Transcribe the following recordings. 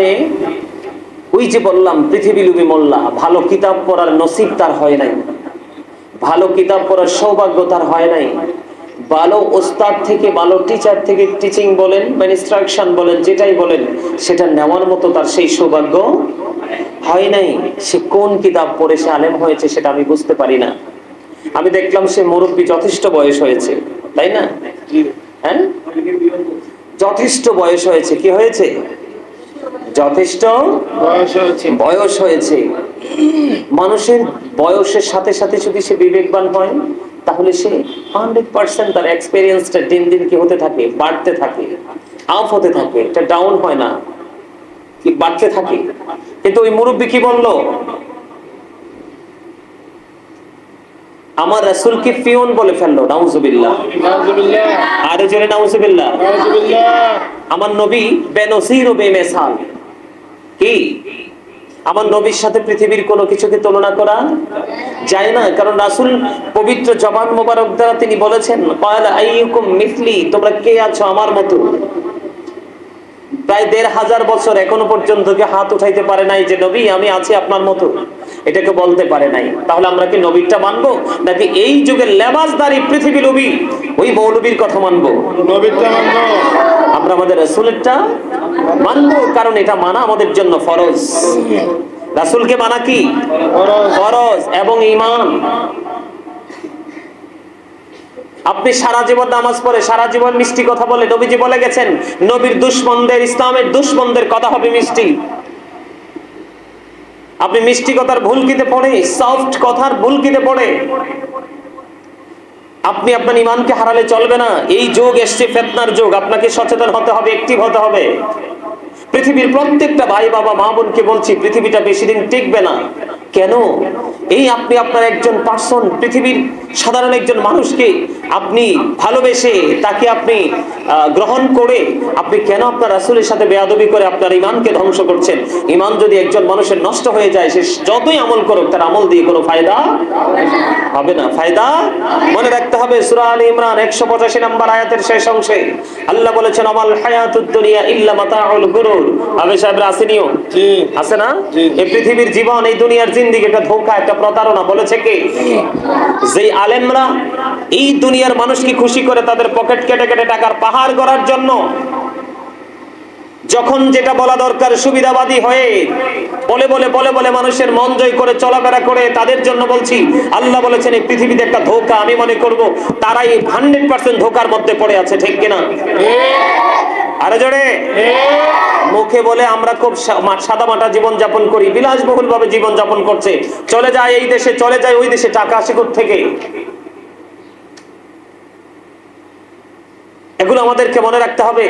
মাধ্যমে ওই যে বললাম পৃথিবী লুবি মোল্লা ভালো কিতাব পড়ার নসিব তার হয় নাই। ভালো কিতাব পড়ার সৌভাগ্য তার হয় নাই। ভালো ওস্তাদ থেকে ভালো টিচার থেকে টিচিং বলেন বা ইনস্ট্রাকশন বলেন যেটাই বলেন সেটা নেওয়ার মতো তার সেই সৌভাগ্য হয় নাই। সে কোন কিতাব পড়ে সে আলেম হয়েছে সেটা আমি বুঝতে পারি না। আমি দেখলাম সে মুরব্বী যথেষ্ট বয়স হয়েছে তাই না? হ্যাঁ? যথেষ্ট বয়স হয়েছে। কি হয়েছে? যথেষ্ট? বয়স হয়েছে। মানুষের বয়সের সাথে সাথে যদি সে বিবেকবান হয় তাহলে সে হান্ড্রেড পার্সেন্ট তার এক্সপিরিয়েন্সটা দিন দিন কি হতে থাকে? বাড়তে থাকে। আপ হতে থাকে। এটা ডাউন হয় না। কি বাড়তে থাকে? কিন্তু ওই মুরব্বী কি বলল? আমার রাসূলকে পিয়ন বলে ফেলল নাউজুবিল্লাহ। নাউজুবিল্লাহ। আরে জোরে নাউজুবিল্লাহ। নাউজুবিল্লাহ। আমার নবী বেনসির ও বেমেসাল। কি? আমার নবীর সাথে পৃথিবীর কোনো কিছুকে তুলনা করা যায় না। কারণ রাসূল পবিত্র জবান মোবারক দ্বারা তিনি বলেছেন তোমরা কে আছো আমার মতো? প্রায় দেড় হাজার বছর এখনও পর্যন্ত কি হাত উঠাইতে পারে নাই যে, নবী, আমি আছি আপনার মতো। এটাকে বলতে পারে নাই। তাহলে আমরা কি নবীরটা মানবো, নাকি এই যুগের লেবাসদারি পৃথিবী নবী ওই মৌলবীর কথা মানবো? নবীরটা মানব। আমরা আমাদের রাসূলেরটা মানবো কারণ এটা মানা আমাদের জন্য ফরজ। রাসূলকে মানা কি? ফরজ। এবং ঈমান। আপনি সারা জীবন নামাজ পড়ে সারা জীবন মিষ্টি কথা বলে নবীজি বলে গেছেন নবীর দুশ্মনদের ইসলামের দুশ্মনদের কথা হবে মিষ্টি। আপনি মিষ্টি কথার ভুলকিতে পড়ে সফট কথার ভুলকিতে পড়ে? আপনি আপনার ইমানকে হারালে চলবে না। এই যোগ এসছে, ফেতনার যোগ। আপনাকে সচেতন হতে হবে, একটিভ হতে হবে। পৃথিবীর প্রত্যেকটা ভাই বাবা, মা বোনকে বলছি, পৃথিবীটা বেশি দিন টিকবে না। কেন? এই আপনি আপনার একজন পার্সন পৃথিবীর সাধারণ একজন মানুষকে আপনি ভালোবেসে তাকে আপনি গ্রহণ করে আপনি কেন আপনার রাসুলের সাথে বেয়াদবি করে আপনার ইমানকে ধ্বংস করছেন? ইমান যদি একজন মানুষের নষ্ট হয়ে যায়, সে যতই আমল করুক, তার আমল দিয়ে কোনো ফায়দা হবে না। ফায়দা? মনে রাখতে হবে সূরা আলী ইমরান 185 নম্বর আয়াতের শেষ অংশে। আল্লাহ বলেছেন আমাল হায়াতুদ দুনিয়া ইল্লা মাতাউল গুরুর। আবে সাহেবরা আসেনিও জি। আছে না? এই পৃথিবীর জীবন এই দুনিয়ার জিন্দিগি একটা ধোঁকা একটা প্রতারণা। বলেছে কে? যে আলেমরা এই দুনিয়ার মানুষকে খুশি করে তাদের পকেট কেটে কেটে টাকার পাহাড় করার জন্য যখন যেটা বলা দরকার সুবিধাবাদী হয়ে বলে বলে বলে বলে মানুষের মন জয় করে চলাফেরা করে তাদের জন্য বলছি, আল্লাহ বলেছেন এই পৃথিবীতে একটা ধোকা আমি মনে করব, তারাই হান্ড্রেড পার্সেন্ট ধোকার মধ্যে পড়ে আছে, ঠিক কিনা? আরে জোরে? মুখে বলে আমরা খুব সাদা মাটা জীবন যাপন করি বিলাসবহুল ভাবে জীবন যাপন করছে। চলে যায় এই দেশে, চলে যায় ওই দেশে, টাকা আসে থেকে এগুলো আমাদেরকে মনে রাখতে হবে।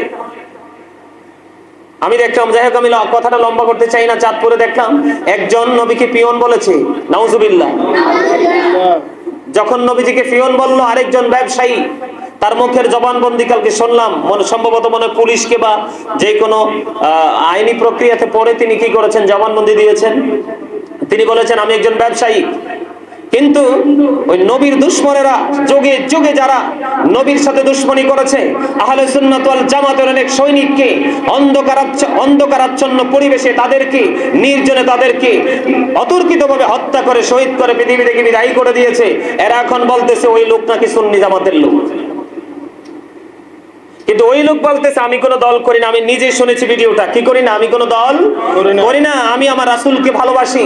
আমি দেখলাম, যাই হোক, আমি কথাটা লম্বা করতে চাই না, চাঁদপুরে দেখলাম, একজন নবীকে পিয়ন বলেছে, নাউজুবিল্লাহ। যখন নবীজিকে ফিয়ন বলল, আরেকজন ব্যবসায়ী, তার মুখের জবানবন্দি কালকে শুনলাম, মনে সম্ভবত মনে পুলিশকে বা যে কোনো আইনি প্রক্রিয়াতে পড়ে তিনি কি করেছেন, জবানবন্দি দিয়েছেন। তিনি বলেছেন, আমি একজন ব্যবসায়ী কিন্তু ওই নবীর দুশ্মনেরা যোগে যোগে যারা নবীর সাথে দুশ্মনী করেছে আহলে সুন্নাত ওয়াল জামাতের অনেক সৈনিককে অন্ধকারাচ্ছ অন্ধকারাচ্ছন্ন পরিবেশে তাদেরকে নির্জনে তাদেরকে অতর্কিতভাবে হত্যা করে শহীদ করে পৃথিবী থেকে বিদায়ী করে দিয়েছে। এরা এখন বলতেছে ওই লোক নাকি সুন্নি জামাতের লোক। কিন্তু ওই লোক বলতেছে আমি কোনো দল করি না আমি নিজে শুনেছি ভিডিওটা। কি করি না? আমি কোনো দল করি না। করি না। আমি আমার রাসূলকে ভালোবাসি।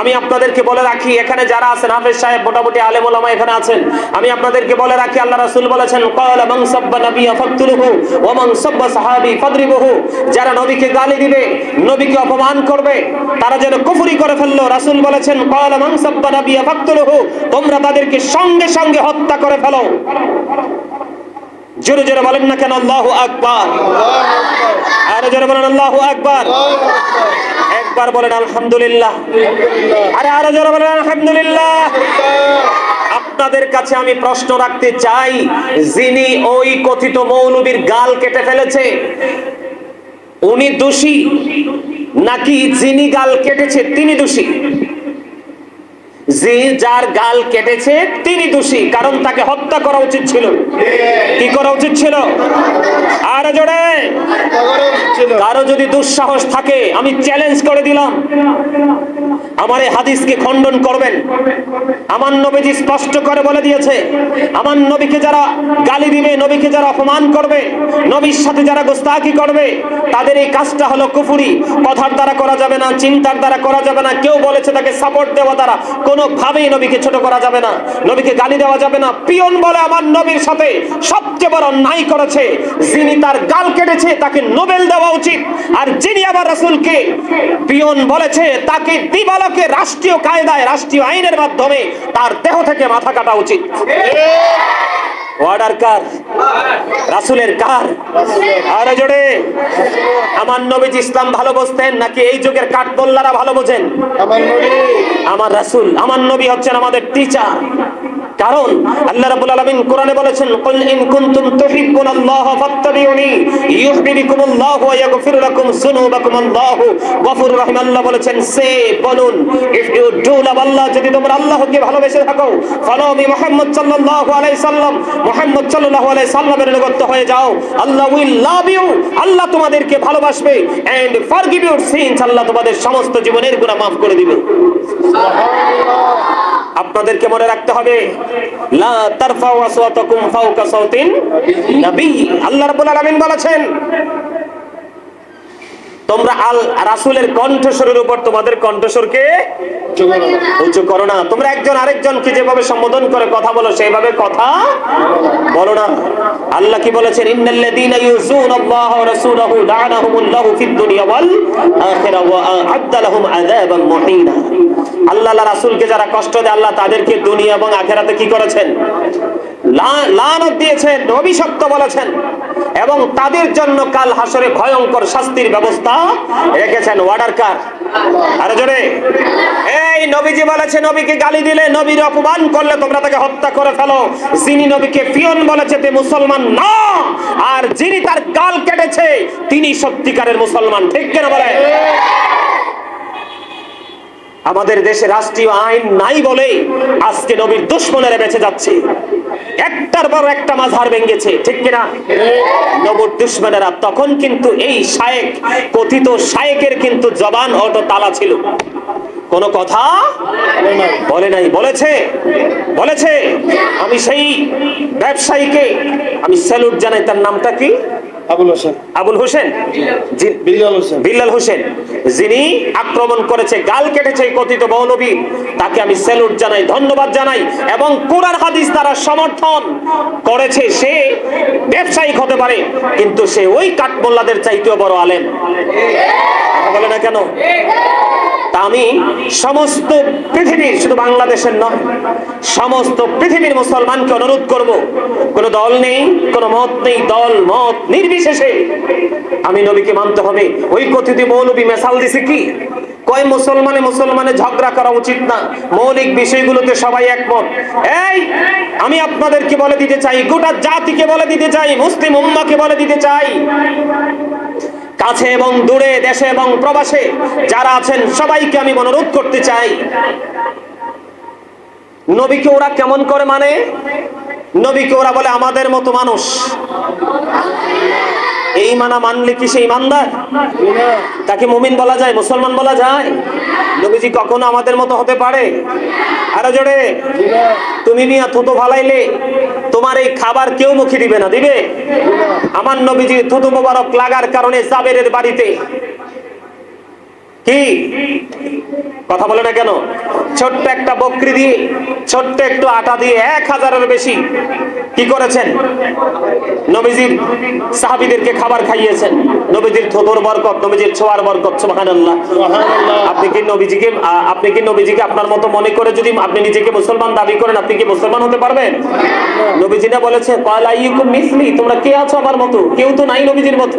আমি আপনাদেরকে বলে রাখি এখানে যারা আছেন হাফেজ সাহেব মোটামুটি আলেম ওলামা এখানে আছেন আমি আপনাদেরকে বলে রাখি আল্লাহ রাসূল বলেছেন ক্বালা মান সাব্বা নাবিয়্যা ফাকতুলুহু ওয়া মান সাব্বা সাহাবী ফাদরিবুহু। যারা নবীকে গালি দিবে নবীকে অপমান করবে তারা যেন কুফরি করে ফেলল রাসূল বলেছেন ক্বালা মান সাব্বা নাবিয়্যা ফাকতুলুহু তোমরা তাদেরকে সঙ্গে সঙ্গে হত্যা করে ফেলো। জোরে জোরে বলেন না কেন আল্লাহু আকবার। আল্লাহু আকবার। আরে জোরে বলেন আল্লাহু আকবার। আল্লাহু আকবার। একবার বলেন আলহামদুলিল্লাহ। আরে আরও জোরে বলেন আলহামদুলিল্লাহ। আপনাদের কাছে আমি প্রশ্ন রাখতে চাই, যিনি ওই কথিত মৌলবীর গাল কেটে ফেলেছে, উনি দোষী? নাকি যিনি গাল কেটেছে, তিনি দোষী? যে যার গাল কেটেছে তিনি দোষী, কারণ তাকে হত্যা করা উচিত ছিল। কি করা উচিত ছিল? আর জোরে। করা যদি দুঃসাহস থাকে, আমি চ্যালেঞ্জ করে দিলাম। আমার এই হাদিসকে খণ্ডন করবেন। আমার নবীজি স্পষ্ট করে বলে দিয়েছে, আমার নবীকে যারা গালি দিবে, নবীকে যারা অপমান করবে, নবীর সাথে যারা গোস্তাকি করবে, তাদের এই কাজটা হলো কুফুরি। কথার দ্বারা করা যাবে না, চিন্তার দ্বারা করা যাবে না। কেউ বলেছে তাকে সাপোর্ট দেওয়া দ্বারা। কোনোভাবেই নবীকে ছোট করা যাবে না, নবীকে গালি দেওয়া যাবে না। পিয়ন বলে আমার নবীর সাথে সবচেয়ে বড় অন্যায় করেছে, যিনি তার গাল কেটেছে, তাকে নোবেল দেওয়া উচিত। আর যিনি আবার রাসূলকে পিয়ন বলেছে, তাকে দিবালকে রাষ্ট্রীয় কায়দায়, রাষ্ট্রীয় আইনের মাধ্যমে তার দেহ থেকে মাথা কাটা উচিত। অর্ডার কার? রাসুলের কার? আরে জোরে। আমার নবীজি ইসলাম ভালো বুঝতেন নাকি এই যুগের কাঠমোল্লারা ভালো বোঝেন? আমার নবী। আমার রাসুল আমার নবী হচ্ছেন আমাদের টিচার কারণ আল্লাহ রাব্বুল আলামিন কোরআনে বলেছেন, কুল ইন কুনতুম তুহিব্বুনাল্লাহ ফাত্তাবিউনি, ইউহিব্বুকুমুল্লাহ ওয়া ইয়াগফির লাকুম যুনুবাকুম আল্লাহু গফুরুর রহিম আল্লাহ বলেছেন, সে বলুন if you do love Allah, যদি তোমরা আল্লাহকে ভালোবেসে থাকো ফলো মি মুহাম্মদ সাল্লাল্লাহু আলাইহি সাল্লাম, মুহাম্মদ সাল্লাল্লাহু আলাইহি সাল্লামের অনুগত হয়ে যাও। আল্লাহ উইল লাভ ইউ আল্লাহ তোমাদেরকে ভালোবাসবে and forgive your sins Allah তোমাদের সমস্ত জীবনের গুনাহ মাফ করে দিবে। আপনাদেরকে মনে রাখতে হবে লা নবী আল্লাহ রাব্বুল আলামিন বলেছেন তোমরা আল রাসূলের কণ্ঠস্বরের উপর তোমাদের কণ্ঠস্বরকে উচ্চ করো না। তোমরা একজন আরেকজনকে যেভাবে সম্বোধন করে কথা বলো সেইভাবে কথা বলো না। আল্লাহ কি বলেছেন? ইন্নাল্লাযীনা ইউযুনাল্লাহ ওয়া রাসূলাহু লা'নাহুমুল্লাহু ফিদ দুনিয়া ওয়াল আখিরা ওয়া আ'আদ্দা লাহুম আযাবান মুহিনা। আল্লাহ রাসূলকে যারা কষ্ট দেয় আল্লাহ তাদেরকে দুনিয়া এবং আখিরাতে কি করেছেন? লানত দিয়েছেন অভিশপ্ত বলেছেন, এবং তাদের জন্য কাল হাসরে ভয়ঙ্কর শাস্তির ব্যবস্থা রেখেছেন ওয়ার্ডার কার। আরে জোরে। এই নবীজি বলেছে, নবীকে গালি দিলে নবীর অপমান করলে তোমরা তাকে হত্যা করে ফেলো। যিনি নবীকে পিয়ন বলেছে, তে মুসলমান না। আর যিনি তার গাল কেটেছে, তিনি সত্যিকারের মুসলমান। ঠিক কেন বলে? আমাদের দেশে রাষ্ট্রীয় আইন নাই বলে আজকে নবীর দুশ্মনেরা বেঁচে যাচ্ছে। একটার পর একটা মাঝার ভেঙেছে ঠিক কিনা? নবর দুশ্মনেরা, তখন কিন্তু এই শায়েক, কথিত শায়েকের কিন্তু জবান অটো তালা ছিল। কোন কথা? বলে নাই। বলেছে? বলেছে? আমি সেই ব্যবসায়ীকে আমি স্যালুট জানাই, তার নামটা কি? আবুল হোসেন। আবুল হোসেন? বিল্লাল হোসেন। যিনি আক্রমণ করেছে গাল কেটেছে কথিত মৌলবী তাকে আমি স্যালুট জানাই ধন্যবাদ জানাই এবং কোরআন হাদিস দ্বারা সমর্থন করেছে সে ব্যবসায়িক হতে পারে কিন্তু সে ওই কাঠমোল্লাদের চাইতেও বড় আলেম। কথা বলে না কেন? তা আমি সমস্ত পৃথিবীর, শুধু বাংলাদেশের নয়, সমস্ত পৃথিবীর মুসলমানকে অনুরোধ করব, কোন দল নেই, কোন মত নেই, দল, মত নির্বিশেষে আমি নবীকে মানতে হবে। ওই কথিত মৌলবী মেসাল দিছে কি? কয়, মুসলমানে মুসলমানে ঝগড়া করা উচিত না। মৌলিক বিষয়গুলোতে সবাই একমত। এই, আমি আপনাদেরকে বলে দিতে চাই, গোটা জাতিকে বলে দিতে চাই, মুসলিম উম্মাকে বলে দিতে চাই। কাছে এবং দূরে, দেশে এবং প্রবাসে যারা আছেন, সবাইকে আমি অনুরোধ করতে চাই। নবীকে ওরা কেমন করে মানে? নবীকে ওরা বলে, আমাদের মতো মানুষ। এই মানা মানলে কি সেই ইমানদার? তাকে মুমিন বলা যায়, মুসলমান বলা যায়? নবীজি কখনো আমাদের মতো হতে পারে? আরও জোরে। তুমি মিয়া থুতু ফালাইলে, তোমার এই খাবার কেউ মুখে দিবে না, দিবে? আমার নবীজি থুতু মোবারক লাগার কারণে সাবেরের বাড়িতে কি? কথা বলে না কেন? ছোট্ট একটা বকরি দিয়ে ছোট্ট একটু আটা দিয়ে এক হাজারের বেশি কি করেছেন? নবীজির সাহাবিদেরকে খাবার খাইয়েছেন। নবীজির থোতর বরকত নবীজির ছোয়ার বরকত সুবহানাল্লাহ। আপনি কি নবীজিকে আপনি কি নবীজিকে আপনার মতো মনে করে যদি আপনি নিজেকে মুসলমান দাবি করেন আপনি কি মুসলমান হতে পারবেন? নবীজি না বলেছে কয়লা ইউকুম মিসলি তোমরা কে আছো আমার মতো? কেউ তো নাই নবীজির মতো।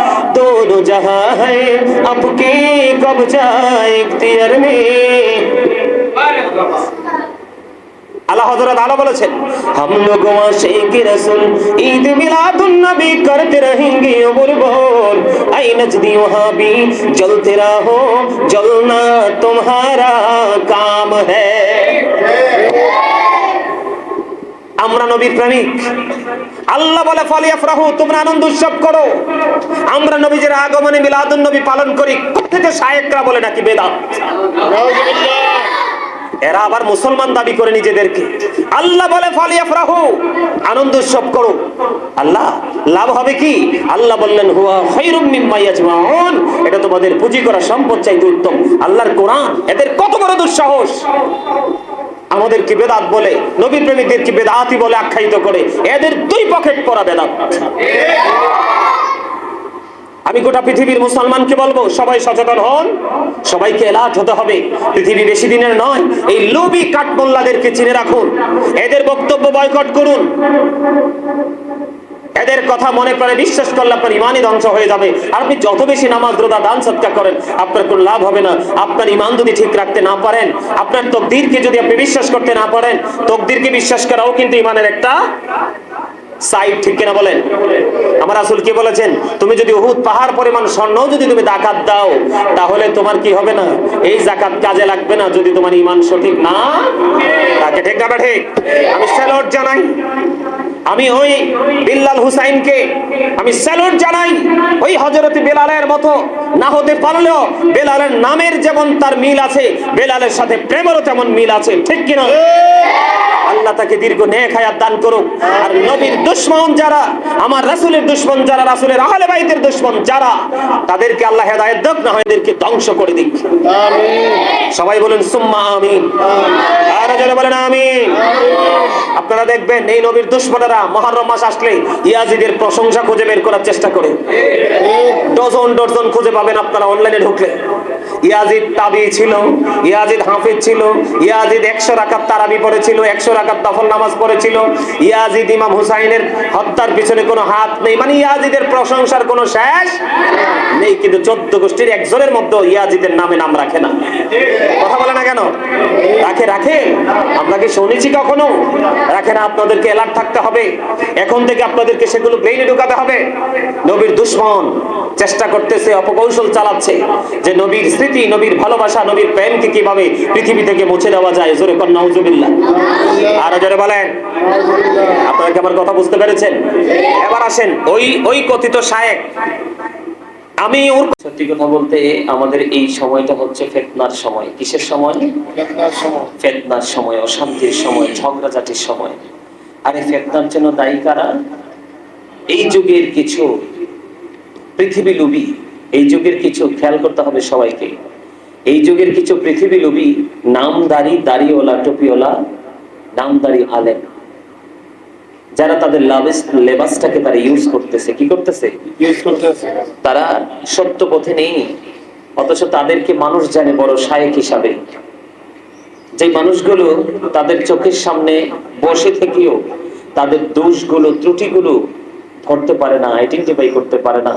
दिया दोनों जहां है आपके कब्जा इख्तियार में আল্লাহ হযরত আলো বলেছেন हम लोग आशिक रसूल ईद मिलादुन नबी करते रहेंगे उम्र भर आई नजदी वहां भी जलते रहो जलना तुम्हारा काम है আমরা নবীর প্রেমিক আল্লাহ বলে ফালিয়াফরাহু তোমরা আনন্দ উৎসব করো। আমরা নবীজের আগমনে মিলাদুন নবী পালন করি। থেকে শায়েকরা বলে নাকি বেদাত? এরা আবার মুসলমান দাবি করে নিজেদেরকে। আল্লাহ বলে ফালিয়াফরাহু আনন্দ উৎসব করো। আল্লাহ, লাভ হবে কি? আল্লাহ বললেন, হুয়া খায়রুম মিম্মা ইয়াজমাউন। এটা তোমাদের পুঁজি করা সম্পদ চাইতে উত্তম। আল্লাহর কোরআন, এদের কত বড় দুঃসাহস। আমাদের কি বেদাত বলে নবী প্রেমিকদেরকে বেদাতি বলে আখ্যায়িত করে, এদের দুই পকেট পরা বেদাত। আমি গোটা পৃথিবীর মুসলমানকে বলব, সবাই সচেতন হন, সবাইকে এলার্ট হতে হবে। পৃথিবী বেশি দিনের নয়, এই লোভী কাঠমোল্লাদেরকে চিনে রাখুন, এদের বক্তব্য বয়কট করুন। এদের কথা মনে প্রাণে বিশ্বাস করলে আপনার ইমানই ধ্বংস হয়ে যাবে। আপনি যত বেশি নামাজ রোদা দান, সৎকার করেন, আপনার কোনো লাভ হবে না। আপনার ইমান যদি ঠিক রাখতে না পারেন, আপনার তকদিরকে যদি আপনি বিশ্বাস করতে না পারেন, তকদিরকে বিশ্বাস করাও কিন্তু ইমানের একটা সাইড ঠিক কিনা বলেন? আমার আসল কি বলেছেন? তুমি যদি উহুদ পাহাড় পরিমাণ স্বর্ণ যদি তুমি জাকাত দাও, তাহলে তোমার কি হবে না? এই জাকাত কাজে লাগবে না যদি তোমার ইমান সঠিক না তাকে ঠিক না ঠিক? আমি স্যালুট জানাই। আমি ওই বিল্লাল হুসাইনকে আমি স্যালুট জানাই। ওই হজরত বেলালের মতো না হতে পারলেও বেলালের নামের যেমন তার মিল আছে বেলালের সাথে প্রেমেরও তেমন মিল আছে ঠিক কিনা? আল্লাহ তাকে দীর্ঘ নেক হায়াত দান করুক। আর নবীর দুশ্মন যারা আমার রাসূলের দুশ্মন যারা রাসূলের আহলে বাইতের দুশ্মন যারা তাদেরকে আল্লাহ হেদায়েত দাও না হয় এদেরকে ধ্বংস করে দিক। আমিন। সবাই বলুন সুম্মা আমিন। আর যারা বলেন আমিন। আপনারা দেখবেন এই নবীর দুশ্মনেরা মহরম মাস আসলে ইয়াজিদের প্রশংসা খুঁজে বের করার চেষ্টা করে। ডজন ডজন খুঁজে পাবেন আপনারা অনলাইনে ঢুকলে। ইয়াজিদ তাবি ছিল, ইয়াজিদ হাফিজ ছিল, ইয়াজিদ একশো রাকাত তারাবি পড়েছিল, একশো রাকাত নফল নামাজ পড়েছিল। ইয়াজিদ ইমাম হুসাইনের হত্যার পিছনে কোনো হাত নেই। মানে ইয়াজিদের প্রশংসার কোনো শেষ নেই, কিন্তু চোদ্দ গোষ্ঠীর একজনের মধ্যে ইয়াজিদের নামে নাম রাখে না। কথা বলে না কেন? রাখে রাখে। আমরা কি শুনেছি কখনো? রাখে না, আপনাদেরকে অ্যালার্ট থাকতে হবে। এখন থেকে আপনাদেরকে সেগুলো ব্রেইনে ঢুকাতে হবে। নবীর দুশ্মন চেষ্টা করতেছে অপকৌশল চালাচ্ছে যে নবীর স্মৃতি নবীর ভালোবাসা নবীর প্রেমকে কীভাবে পৃথিবী থেকে মুছে দেওয়া যায় জোরে কন্যা উজুবিল্লাহ আরও জোরে বলেন। আপনারা কি আমার কথা বুঝতে পেরেছেন? এবার আসেন ওই ওই কথিত শায়েক। আমি ওর সত্যি কথা বলতে আমাদের এই সময়টা হচ্ছে ফেতনার সময়। কিসের সময়? ফেতনার সময়। ফেতনার সময় অশান্তির সময় ঝগড়াঝাটির সময়। আরে ফেতনার জন্য দায়ী কারা? এই যুগের কিছু পৃথিবী লুবি এই যুগের কিছু খেয়াল করতে হবে সবাইকে। এই যুগের কিছু পৃথিবী লুবি নামদারি দাড়িওয়ালা টুপিওয়ালা নামদারি আলেম। যারা তাদের লেবাসটাকে তারা ইউজ করতেছে। কি করতেছে? ইউজ করতেছে। তারা সত্য পথে নেই অথচ তাদেরকে মানুষ জানে বড় শায়েক হিসাবে। যে মানুষগুলো তাদের চোখের সামনে বসে থেকেও তাদের দোষগুলো, ত্রুটিগুলো ধরতে পারে না আইডেন্টিফাই করতে পারে না,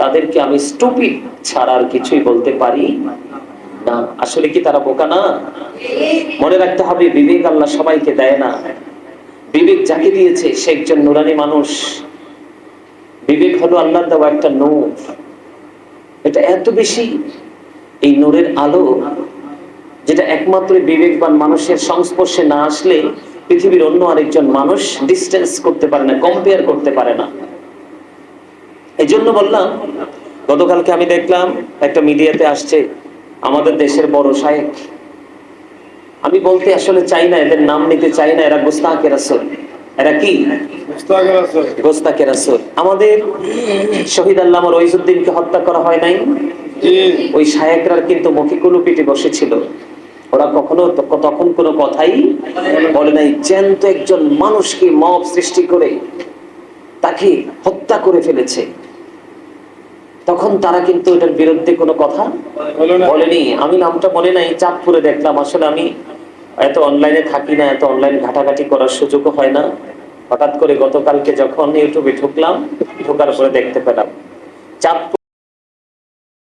তাদেরকে আমি স্টুপিড ছাড়া আর কিছুই বলতে পারি না। আসলে কি তারা বোকা না? মনে রাখতে হবে, বিবেক আল্লাহ সবাইকে দেয় না। বিবেক যাকে দিয়েছে, সে একজন নুরানি মানুষ। বিবেক হলো আল্লাহ দেওয়া একটা নূর। এটা এত বেশি, এই নূরের আলো যেটা একমাত্র বিবেকবান মানুষের সংস্পর্শে না আসলে পৃথিবীর অন্য আরেকজন মানুষ ডিস্টেন্স করতে পারে না কম্পেয়ার করতে পারে না। এই জন্য বললাম গতকালকে আমি দেখলাম একটা মিডিয়াতে আসছে আমাদের দেশের বড় শায়েক আমি বলতে আসলে চাই না এদের নাম নিতে চাই না এরা গোস্তাকে রাসূল। এরা কি? গোস্তাকে রাসূল। আমাদের শহীদ আল্লামা রইজুদ্দিনকে হত্যা করা হয় নাই? ওই শায়েকরার কিন্তু মুখে কুলু পিটে বসেছিল। ওরা কখনো তখন কোনো কথাই বলে নাই জ্যান্ত একজন মানুষকে মব সৃষ্টি করে তাকে হত্যা হত্যা করে ফেলেছে। তখন তারা কিন্তু এটার বিরুদ্ধে কোনো কথা বলেনি। আমি নামটা মনে নাই চাঁদপুরে দেখলাম। আসলে আমি এত অনলাইনে থাকি না এত অনলাইন ঘাটাঘাটি করার সুযোগও হয় না। হঠাৎ করে গতকালকে যখন ইউটিউবে ঢুকলাম ঢোকার পরে দেখতে পেলাম। চাঁদপুর